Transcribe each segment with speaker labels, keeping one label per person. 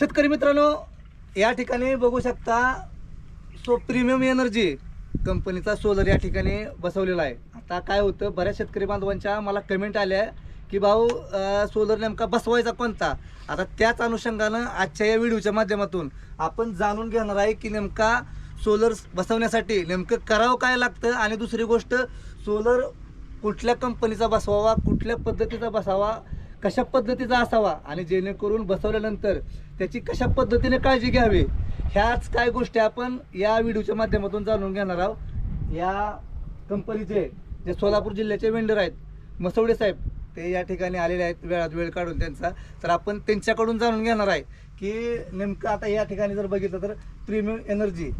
Speaker 1: शेतकरी मित्रांनो या ठिकाणी बघू शकता सो प्रीमियम एनर्जी कंपनीचा सोलर या ठिकाणी बसवलेला आहे. आता काय होतं बऱ्याच शेतकरी बांधवांच्या मला कमेंट आल्या की भाऊ सोलर नेमका बसवायचा कोणता? आता त्याच अनुषंगानं आजच्या या व्हिडिओच्या माध्यमातून आपण जाणून घेणार आहे की नेमका सोलर बसवण्यासाठी नेमकं करावं काय लागतं? आणि दुसरी गोष्ट सोलर कुठल्या कंपनीचा बसवावा कुठल्या पद्धतीचा बसावा? कशा पद्धतीचा असावा आणि जेणेकरून बसवल्यानंतर त्याची कशा पद्धतीने काळजी घ्यावी ह्याच काय गोष्टी आपण या व्हिडिओच्या माध्यमातून जाणून घेणार आहोत. या कंपनीचे जे सोलापूर जिल्ह्याचे वेंडर आहेत मसवडे साहेब ते या ठिकाणी आलेले आहेत वेळात वेळ काढून त्यांचा. तर आपण त्यांच्याकडून जाणून घेणार आहे की नेमकं आता या ठिकाणी जर बघितलं तर प्रीमियम एनर्जी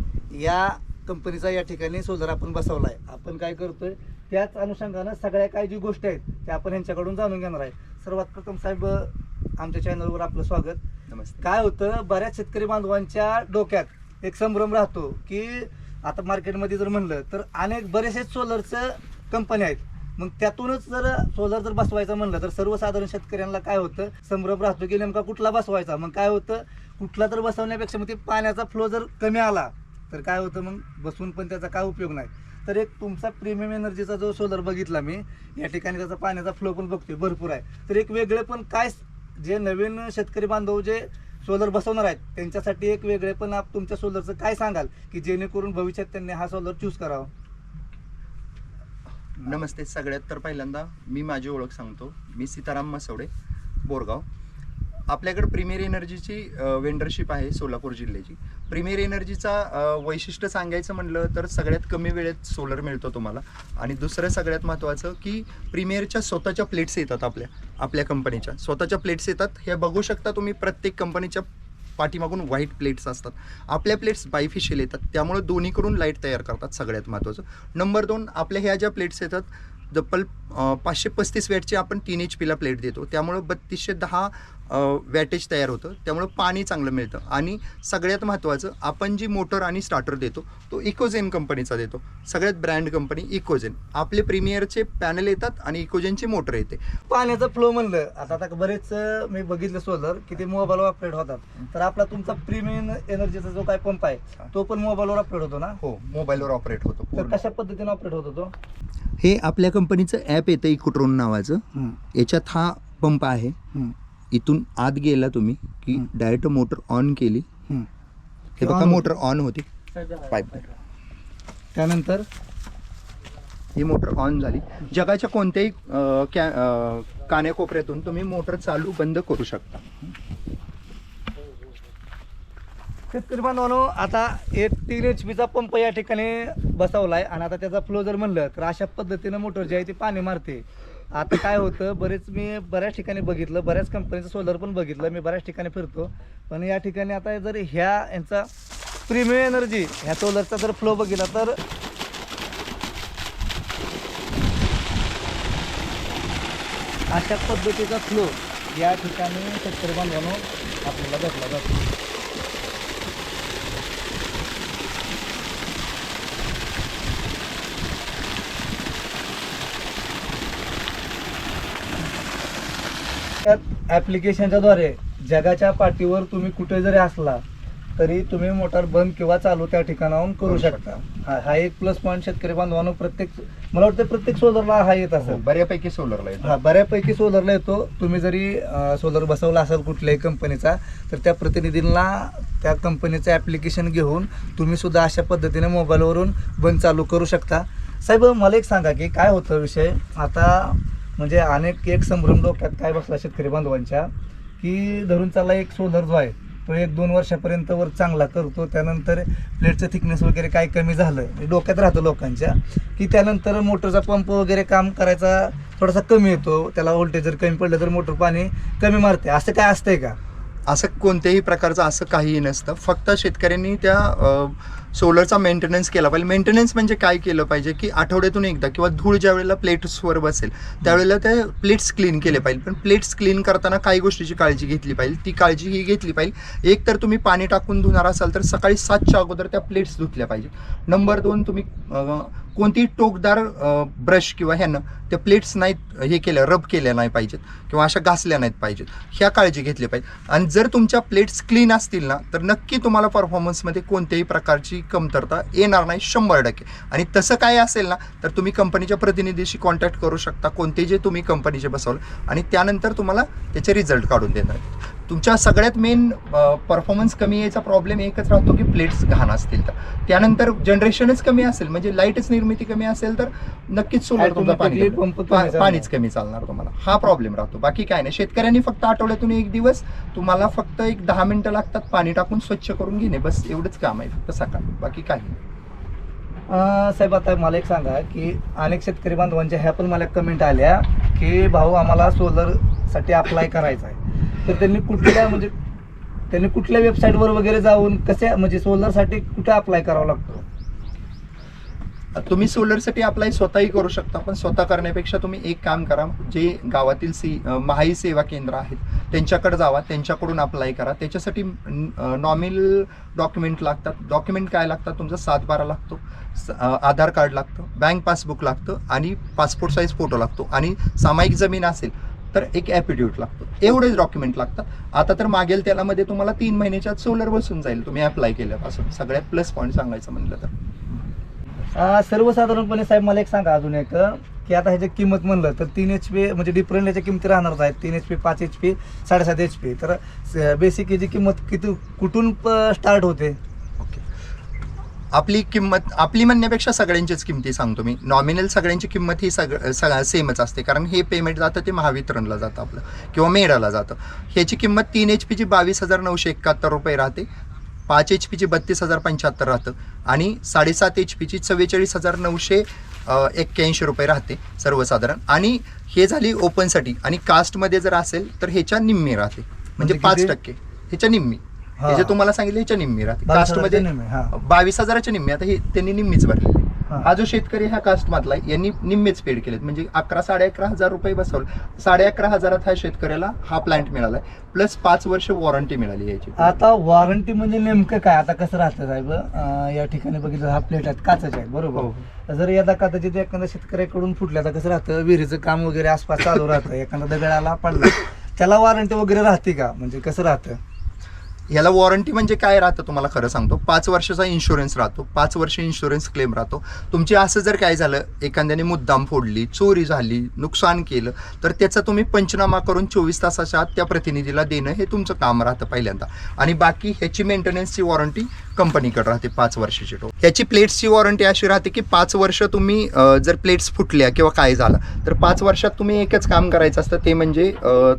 Speaker 1: या कंपनीचा या ठिकाणी सोलर आपण बसवला आहे आपण काय करतोय त्याच अनुषंगानं सगळ्या काही जी गोष्टी आहेत त्या आपण यांच्याकडून जाणून घेणार आहे. सर्वात प्रथम साहेब आमच्या चॅनलवर आपलं स्वागत.
Speaker 2: नमस्ते.
Speaker 1: काय होतं बऱ्याच शेतकरी बांधवांच्या डोक्यात एक संभ्रम राहतो की आता मार्केटमध्ये जर म्हणलं तर अनेक बरेचसे सोलरचं कंपन्या आहेत. मग त्यातूनच जर सोलर जर बसवायचं म्हणलं तर सर्वसाधारण शेतकऱ्यांना काय होतं? संभ्रम राहतो की नेमका कुठला बसवायचा? मग काय होतं? कुठला तर बसवण्यापेक्षा मग ते पाण्याचा फ्लो जर कमी आला तर काय होतं मग? बसून पण त्याचा काय उपयोग नाही. तर एक तुमचा प्रीमियम एनर्जीचा जो सोलर बघितला मी या ठिकाणी त्याचा पाण्याचा फ्लो पण बघतोय भरपूर आहे. तर एक वेगळे पण काय जे नवीन शेतकरी बांधव जे सोलर बसवणार आहेत त्यांच्यासाठी एक वेगळे पण आप तुमच्या सोलरचं काय सांगाल? की जेणेकरून भविष्यात त्यांनी हा सोलर चूज करावा.
Speaker 2: नमस्ते सगळ्यात तर पहिल्यांदा मी माझी ओळख सांगतो. मी सीताराम मसवडे बोरगाव. आपल्याकडे प्रीमियर एनर्जीची वेंडरशिप आहे सोलापूर जिल्ह्याची. प्रीमियर एनर्जीचा वैशिष्ट्य सांगायचं म्हणलं तर सगळ्यात कमी वेळेत सोलर मिळतो तुम्हाला. आणि दुसरं सगळ्यात महत्त्वाचं की प्रीमियरच्या स्वतःच्या प्लेट्स येतात आपल्या आपल्या कंपनीच्या स्वतःच्या प्लेट्स येतात. हे बघू शकता तुम्ही प्रत्येक कंपनीच्या पाठीमागून व्हाईट प्लेट्स असतात. आपल्या प्लेट्स बायफिशियल येतात. त्यामुळे दोन्हीकडून लाइट तयार करतात सगळ्यात महत्त्वाचं नंबर दोन आपल्या ह्या ज्या प्लेट्स येतात जप्पल पाचशे पस्तीस वॅटची आपण तीन एच पीला प्लेट देतो. त्यामुळं बत्तीसशे दहा वॅटेज तयार होतं. त्यामुळं पाणी चांगलं मिळतं. आणि सगळ्यात महत्त्वाचं आपण जी मोटर आणि स्टार्टर देतो तो इकोजेन कंपनीचा देतो. सगळ्यात ब्रँड कंपनी इकोजेन आपले प्रीमियरचे पॅनल येतात आणि इकोजेनची मोटर येते.
Speaker 1: पाण्याचा फ्लो म्हणलं आता आता बरेच मी बघितलं सोलर की ते मोबाईलवर ऑपरेट होतात. तर आपला तुमचा प्रीमियम एनर्जीचा जो काय पंप आहे तो पण मोबाईलवर ऑपरेट होतो ना?
Speaker 2: हो मोबाईलवर ऑपरेट होतो
Speaker 1: तर. कशा पद्धतीने ऑपरेट होतो तो?
Speaker 2: हे आपल्या कंपनीचं ॲप येतं इकोट्रोन नावाचं. याच्यात हा पंप आहे. इथून आत गेला तुम्ही की. डायरेक्ट मोटर ऑन केली. हे. बघा मोटर ऑन होती. पाईप.
Speaker 1: त्यानंतर?
Speaker 2: ही मोटर ऑन झाली. जगाच्या कोणत्याही कॅ कान्याकोपऱ्यातून तुम्ही मोटर चालू बंद करू शकता.
Speaker 1: शेतकरी बांधवांनो आता एक तीन एच पीचा पंप या ठिकाणी बसवलाय आणि आता त्याचा फ्लो जर म्हणलं तर अशा पद्धतीनं मोटर जी आहे ती पाणी मारते. आता काय होतं बरेच मी बऱ्याच ठिकाणी बघितलं बऱ्याच कंपनीचं सोलर पण बघितलं मी बऱ्याच ठिकाणी फिरतो. पण या ठिकाणी आता जर ह्या यांचा प्रीमियम एनर्जी ह्या सोलरचा जर फ्लो बघितला तर अशा पद्धतीचा फ्लो या ठिकाणी शेतकरी बांधवांनो आपल्याला भेटला जातो त्यात ॲप्लिकेशनच्या द्वारे जगाच्या पाठीवर तुम्ही कुठे जरी असला तरी तुम्ही मोटार बंद किंवा चालू त्या ठिकाणाहून करू शकता. हा हा एक प्लस पॉईंट शेतकरी बांधवांनो प्रत्येक मला वाटतं प्रत्येक सोलरला हा येत
Speaker 2: हो,
Speaker 1: असेल
Speaker 2: बऱ्यापैकी सोलरला येतो.
Speaker 1: हा बऱ्यापैकी सोलरला येतो. तुम्ही जरी सोलर बसवला असाल कुठल्याही कंपनीचा तर त्या प्रतिनिधींना त्या कंपनीचं ॲप्लिकेशन घेऊन तुम्ही सुद्धा अशा पद्धतीने मोबाईलवरून बंद चालू करू शकता. साहेब मला एक सांगा की काय होतं विषय? आता म्हणजे अनेक एक संभ्रम डोक्यात काय बसला शेतकरी बांधवांच्या की धरून चालला एक सोलर जो आहे तो एक दोन वर्षापर्यंत वर चांगला करतो. त्यानंतर प्लेटचं थिकनेस वगैरे काय कमी झालं डोक्यात राहतं लोकांच्या की त्यानंतर मोटरचा पंप वगैरे काम करायचा थोडासा कमी येतो. त्याला व्होल्टेज जर कमी पडलं तर मोटर पाणी कमी मारते. असं काय असतंय का?
Speaker 2: असं कोणत्याही प्रकारचं असं काहीही नसतं. फक्त शेतकऱ्यांनी त्या सोलरचा मेंटेनन्स केला पाहिजे. मेंटेनन्स म्हणजे काय केलं पाहिजे की आठवड्यातून एकदा किंवा धूळ ज्या वेळेला प्लेट्सवर बसेल त्यावेळेला त्या प्लेट्स क्लीन केले पाहिजे. पण प्लेट्स क्लीन करताना काही गोष्टीची काळजी घेतली पाहिजे. ती काळजी ही घेतली पाहिजे. एक तर तुम्ही पाणी टाकून धुणार असाल तर सकाळी सातच्या अगोदर त्या प्लेट्स धुतल्या पाहिजे. नंबर दोन तुम्ही कोणतीही टोकदार ब्रश किंवा ह्यानं त्या प्लेट्स नाहीत हे केल्या रब केल्या नाही पाहिजेत किंवा अशा घासल्या नाहीत पाहिजेत. ह्या काळजी घेतली पाहिजे. आणि जर तुमच्या प्लेट्स क्लीन असतील ना तर नक्की तुम्हाला परफॉर्मन्समध्ये कोणत्याही प्रकारची कमतरता येणार नाही शंभर टक्के. आणि तसं काय असेल ना तर तुम्ही कंपनीच्या प्रतिनिधीशी कॉन्टॅक्ट करू शकता कोणते जे तुम्ही कंपनीचे बसवलं. आणि त्यानंतर तुम्हाला त्याचे रिझल्ट काढून देणार. तुमच्या सगळ्यात मेन परफॉर्मन्स कमी यायचा प्रॉब्लेम एकच राहतो की प्लेट्स घाण असतील तर. त्यानंतर जनरेशनच कमी असेल म्हणजे लाईटच निर्मिती कमी असेल तर नक्कीच सोलर तुमचा पाणी. पाणीच कमी चालणार तुम्हाला. हा प्रॉब्लेम राहतो. बाकी काय नाही. शेतकऱ्यांनी फक्त आठवड्यातून एक दिवस तुम्हाला फक्त एक दहा मिनिटं लागतात पाणी टाकून स्वच्छ करून घेणे. बस एवढंच काम आहे फक्त सकाळ. बाकी काही नाही.
Speaker 1: साहेब आता मला एक सांगा की अनेक शेतकरी बांधवांच्या ह्या पण मला कमेंट आल्या की भाऊ आम्हाला सोलरसाठी अप्लाय करायचा आहे. तर त्यांनी कुठल्या म्हणजे त्यांनी कुठल्या वेबसाईटवर वगैरे जाऊन कसे म्हणजे सोलरसाठी कुठे अप्लाय करावा लागतो?
Speaker 2: तुम्ही सोलरसाठी अप्लाय स्वतःही करू शकता पण स्वतः करण्यापेक्षा तुम्ही एक काम करा जे गावातील सी महाई सेवा केंद्र आहेत त्यांच्याकडे जावा त्यांच्याकडून अप्लाय करा. त्याच्यासाठी नॉमिनल डॉक्युमेंट लागतात. डॉक्युमेंट काय लागतात? तुमचा सात बारा लागतो स- आधार कार्ड लागतं बँक पासबुक लागतं आणि पासपोर्ट साईज फोटो लागतो. आणि सामायिक जमीन असेल तर एक ॲपिट्यूट लागतो. एवढेच डॉक्युमेंट लागतात. आता तर मागेल त्यालामध्ये तुम्हाला तीन महिन्याच्या सोलर बसून जाईल. तुम्ही अप्लाय केल्यापासून. सगळ्यात प्लस पॉईंट सांगायचं म्हणलं तर.
Speaker 1: सर्वसाधारणपणे साहेब मला एक सांगा अजून एक की आता ह्याची किंमत म्हणलं तर तीन एच पी म्हणजे डिफरंट याच्या किमती राहणारच आहेत. तीन एच पी पाच एच पी साडेसात एच पी तर बेसिक याची किंमत किती कुठून स्टार्ट होते?
Speaker 2: आपली किंमत आपली म्हणण्यापेक्षा सगळ्यांचीच किमती सांगतो मी. नॉमिनल सगळ्यांची किंमत ही सगळं सगळ्या सेमच असते. कारण हे पेमेंट जातं ते महावितरणला जातं आपलं. किंवा मेडाला जातं. ह्याची किंमत तीन एच पीची बावीस हजार नऊशे एकाहत्तर रुपये राहते. पाच एच पीची बत्तीस हजार पंच्याहत्तर राहतं. आणि साडेसात एच पीची चव्वेचाळीस हजार नऊशे एक्क्याऐंशी रुपये राहते सर्वसाधारण. आणि हे झाली ओपनसाठी आणि कास्टमध्ये जर असेल तर ह्याच्या निम्मी राहते. म्हणजे
Speaker 1: म्हणजे
Speaker 2: पाच? टक्के. ह्याच्या निम्मी. हे. जे तुम्हाला सांगितलं ह्याच्या निम्मी राहते.
Speaker 1: बावीस
Speaker 2: कास्टमध्ये
Speaker 1: हजाराच्या निम्मे, हा.
Speaker 2: बावीस हजाराच्या निम्मे आता हे त्यांनी निम्मीच भरली.
Speaker 1: हा.
Speaker 2: हा जो शेतकरी ह्या कास्ट मधला आहे, यांनी निम्मेच पेड केलेत. म्हणजे अकरा साडे अकरा हजार रुपये बसवले. साडे अकरा हजारात ह्या शेतकऱ्याला हा प्लांट मिळालाय. प्लस पाच वर्ष वॉरंटी मिळाली याची.
Speaker 1: आता वॉरंटी म्हणजे नेमकं काय? आता कसं राहतं साहेब? अं, या ठिकाणी बघितलं हा प्लेट आहेत काचाचे आहेत बरोबर?
Speaker 2: हो.
Speaker 1: जर एखादा कदाचित एखाद्या शेतकऱ्याकडून फुटल्या तर कसं राहतं? विहिरीचं काम वगैरे आसपास चालू राहतं. एखादा दगडाला पडला. त्याला वॉरंटी वगैरे राहते का? म्हणजे कसं राहतं?
Speaker 2: याला वॉरंटी म्हणजे काय राहतं तुम्हाला खरं सांगतो? पाच वर्षाचा इन्शुरन्स राहतो पाच वर्ष इन्शुरन्स क्लेम राहतो. तुमची असं जर काय झालं एखाद्याने मुद्दाम फोडली चोरी झाली नुकसान केलं तर त्याचा तुम्ही पंचनामा करून चोवीस तासाच्या आत त्या प्रतिनिधीला देणं हे तुमचं काम राहतं पहिल्यांदा. आणि बाकी ह्याची मेंटेनन्सची वॉरंटी कंपनीकडे राहते पाच वर्षाची टो ह्याची प्लेट्सची वॉरंटी अशी राहते की पाच वर्ष तुम्ही जर प्लेट्स फुटल्या किंवा काय झालं तर पाच वर्षात तुम्ही एकच काम करायचं असतं ते म्हणजे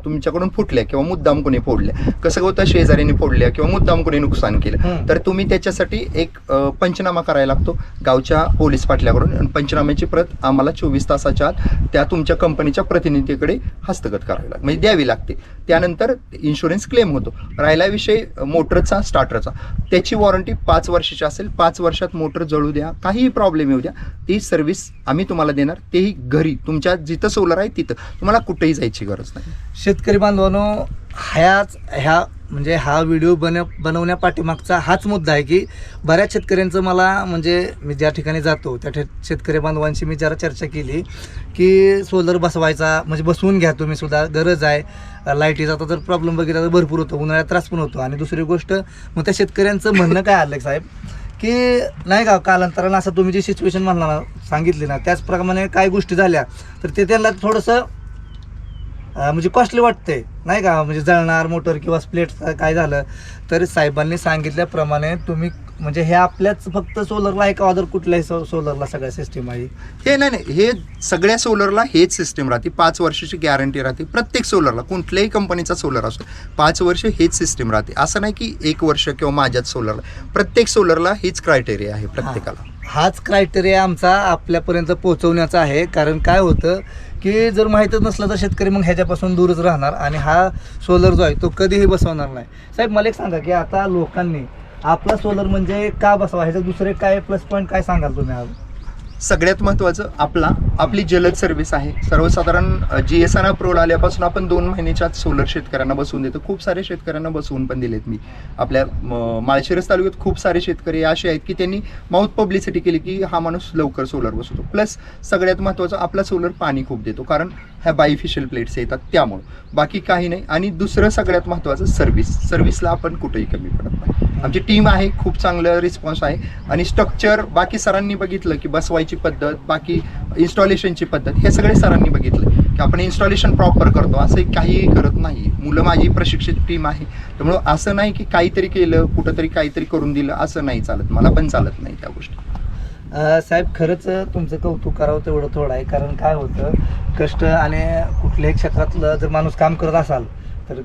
Speaker 2: तुमच्याकडून फुटल्या किंवा मुद्दाम कोणी फोडल्या. कसं होतं शेजाऱ्याने फोडल्या किंवा मुद्दाम कोणी नुकसान केलं. तर तुम्ही त्याच्यासाठी एक पंचनामा करायला लागतो. गावच्या पोलीस पाटल्याकडून आणि पंचनाम्याची प्रत आम्हाला चोवीस तासाच्या आत त्या तुमच्या कंपनीच्या प्रतिनिधीकडे हस्तगत करावी लागते. म्हणजे द्यावी लागते. त्यानंतर इन्शुरन्स क्लेम होतो. राहिला विषय मोटरचा स्टार्टरचा त्याची वॉरंटी पाच वर्षाची असेल पाच वर्षात मोटर जळू द्या काहीही प्रॉब्लेम येऊ द्या. ती सर्व्हिस आम्ही तुम्हाला देणार. तेही घरी. तुमच्या जिथं सोलर आहे तिथं. तुम्हाला कुठेही जायची गरज नाही.
Speaker 1: शेतकरी बांधवांनो ह्याच ह्या म्हणजे हा व्हिडिओ बन बनवण्यापाठीमागचा हाच मुद्दा आहे की बऱ्याच शेतकऱ्यांचं मला म्हणजे मी ज्या ठिकाणी जातो त्या शेतकरी बांधवांशी मी जरा चर्चा केली की सोलर बसवायचा म्हणजे बसवून घ्या तुम्ही सुद्धा गरज आहे. लाईटीचा आता जर प्रॉब्लेम बघितला तर भरपूर होतो उन्हाळ्यात त्रास पण होतो. आणि दुसरी गोष्ट मग त्या शेतकऱ्यांचं म्हणणं काय आलं साहेब? की नाही का कालांतरानं असं तुम्ही जी सिच्युएशन म्हणला ना सांगितली ना त्याचप्रमाणे काय गोष्टी झाल्या तर ते त्यांना थोडंसं म्हणजे कॉस्टली वाटते नाही का? म्हणजे जळणार मोटर किंवा स्प्लेट काय झालं तर साहेबांनी सांगितल्याप्रमाणे तुम्ही म्हणजे हे आपल्याच फक्त सोलरला आहे का अदर कुठल्याही सो सोलरला सगळ्या सिस्टीम आहे?
Speaker 2: हे नाही नाही. हे सगळ्या सोलरला हेच सिस्टीम राहते. पाच वर्षाची गॅरंटी राहते. प्रत्येक सोलरला कुठल्याही कंपनीचा सोलर असो पाच वर्ष हेच सिस्टीम राहते. असं नाही की एक वर्ष किंवा माझ्याच सोलरला प्रत्येक सोलरला हीच क्रायटेरिया आहे प्रत्येकाला.
Speaker 1: हाच क्रायटेरिया आमचा आपल्यापर्यंत पोहोचवण्याचा आहे. कारण काय होतं की जर माहीतच नसलं तर शेतकरी मग ह्याच्यापासून दूरच राहणार आणि हा सोलर जो आहे तो कधीही बसवणार नाही. साहेब मला एक सांगा की आता लोकांनी आपला सोलर म्हणजे का बसवा? ह्याचं दुसरे काय प्लस पॉईंट काय सांगाल तुम्ही आज?
Speaker 2: सगळ्यात महत्त्वाचं आपला आपली जलद सर्व्हिस आहे. सर्वसाधारण जी एस आर अप्रूव्हल आल्यापासून आपण दोन महिन्याच्या आत सोलर शेतकऱ्यांना बसवून देतो. खूप सारे शेतकऱ्यांना बसवून पण दिलेत मी. आपल्या माळशिरस तालुक्यात खूप सारे शेतकरी असे आहेत की त्यांनी माउथ पब्लिसिटी केली की हा माणूस लवकर सोलर बसवतो. प्लस सगळ्यात महत्त्वाचं आपला सोलर पाणी खूप देतो. कारण ह्या बायफिशियल प्लेट्स येतात त्यामुळं. बाकी काही नाही. आणि दुसरं सगळ्यात महत्त्वाचं सर्व्हिस सर्व्हिसला आपण कुठेही कमी पडत नाही. आमची टीम आहे. खूप चांगलं रिस्पॉन्स आहे. आणि स्ट्रक्चर बाकी सरांनी बघितलं की बसवायची पद्धत बाकी इन्स्टॉलेशनची पद्धत हे सगळे सरांनी बघितलं. की आपण इन्स्टॉलेशन प्रॉपर करतो असं काहीही करत नाही. मुलं माझी प्रशिक्षित टीम आहे. त्यामुळं असं नाही की काहीतरी केलं कुठंतरी काहीतरी करून दिलं असं नाही चालत. मला पण चालत नाही त्या गोष्टी.
Speaker 1: साहेब खरंच तुमचं कौतुक करावं तेवढं थोडं आहे. कारण काय होतं कष्ट आणि कुठल्याही क्षेत्रातलं जर माणूस काम करत असाल तर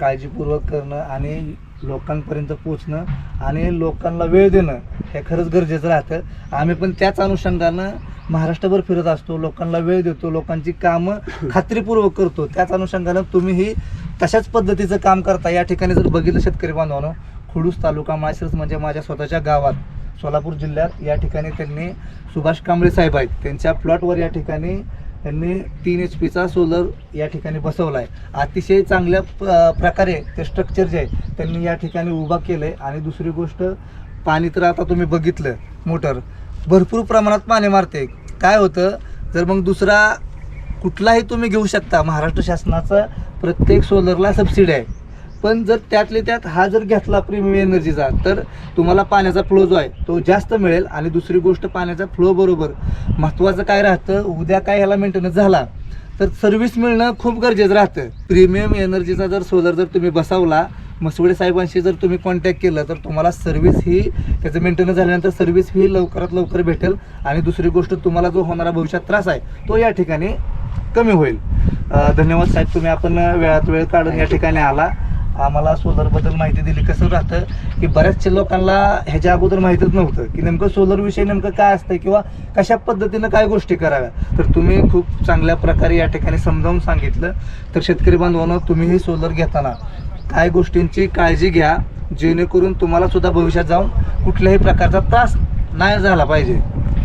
Speaker 1: काळजीपूर्वक करणं आणि लोकांपर्यंत पोचणं आणि लोकांना वेळ देणं हे खरंच गरजेचं राहतं. आम्ही पण त्याच अनुषंगानं महाराष्ट्रभर फिरत असतो लोकांना वेळ देतो लोकांची कामं खात्रीपूर्वक करतो. त्याच अनुषंगानं तुम्हीही तशाच पद्धतीचं काम करता. या ठिकाणी जर बघितलं शेतकरी बांधवानं खुडूस तालुका माळशिरस म्हणजे माझ्या स्वतःच्या गावात सोलापूर जिल्ह्यात या ठिकाणी त्यांनी सुभाष कांबळे साहेब आहेत. त्यांच्या प्लॉटवर या ठिकाणी त्यांनी तीन एच पीचा सोलर या ठिकाणी बसवला आहे अतिशय चांगल्या प- प्रकारे ते स्ट्रक्चर जे आहे त्यांनी या ठिकाणी उभा केलं आहे आणि दुसरी गोष्ट पाणी तर आता तुम्ही बघितलं मोटर. भरपूर प्रमाणात पाणी मारते काय होतं जर मग दुसरा कुठलाही तुम्ही घेऊ शकता महाराष्ट्र शासनाचा प्रत्येक सोलरला सबसिडी आहे. पण जर त्यातले त्यात हा जर घेतला प्रीमियम एनर्जीचा तर तुम्हाला पाण्याचा फ्लो जो आहे तो जास्त मिळेल. आणि दुसरी गोष्ट पाण्याचा फ्लो बरोबर. महत्त्वाचं काय राहतं? उद्या काय ह्याला मेंटेनन्स झाला तर सर्व्हिस मिळणं खूप गरजेचं राहतं. प्रीमियम एनर्जीचा जर सोलर जर तुम्ही बसवला मसवडे साहेबांशी जर तुम्ही कॉन्टॅक्ट केलं तर तुम्हाला सर्व्हिस ही त्याचं मेंटेनन्स झाल्यानंतर सर्व्हिस ही लवकरात लवकर भेटेल. आणि दुसरी गोष्ट तुम्हाला जो होणारा भविष्यात त्रास आहे तो या ठिकाणी कमी होईल. धन्यवाद साहेब तुम्ही आपण वेळात वेळ काढून या ठिकाणी आला. आम्हाला सोलरबद्दल माहिती दिली. कसं राहतं की बऱ्याचशा लोकांना ह्याच्या अगोदर माहीतच नव्हतं की नेमकं सोलर विषय नेमकं काय असतं किंवा कशा पद्धतीनं काय गोष्टी कराव्या. तर तुम्ही खूप चांगल्या प्रकारे या ठिकाणी समजावून सांगितलं. तर शेतकरी बांधवांना तुम्हीही सोलर घेताना काय गोष्टींची काळजी घ्या. जेणेकरून तुम्हाला सुद्धा भविष्यात जाऊन कुठल्याही प्रकारचा त्रास नाही झाला पाहिजे.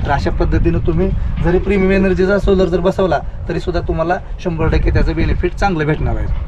Speaker 1: तर अशा पद्धतीनं तुम्ही जरी प्रीमियम एनर्जीचा सोलर जर बसवला तरी सुद्धा तुम्हाला शंभर टक्के त्याचं बेनिफिट चांगलं भेटणार आहे.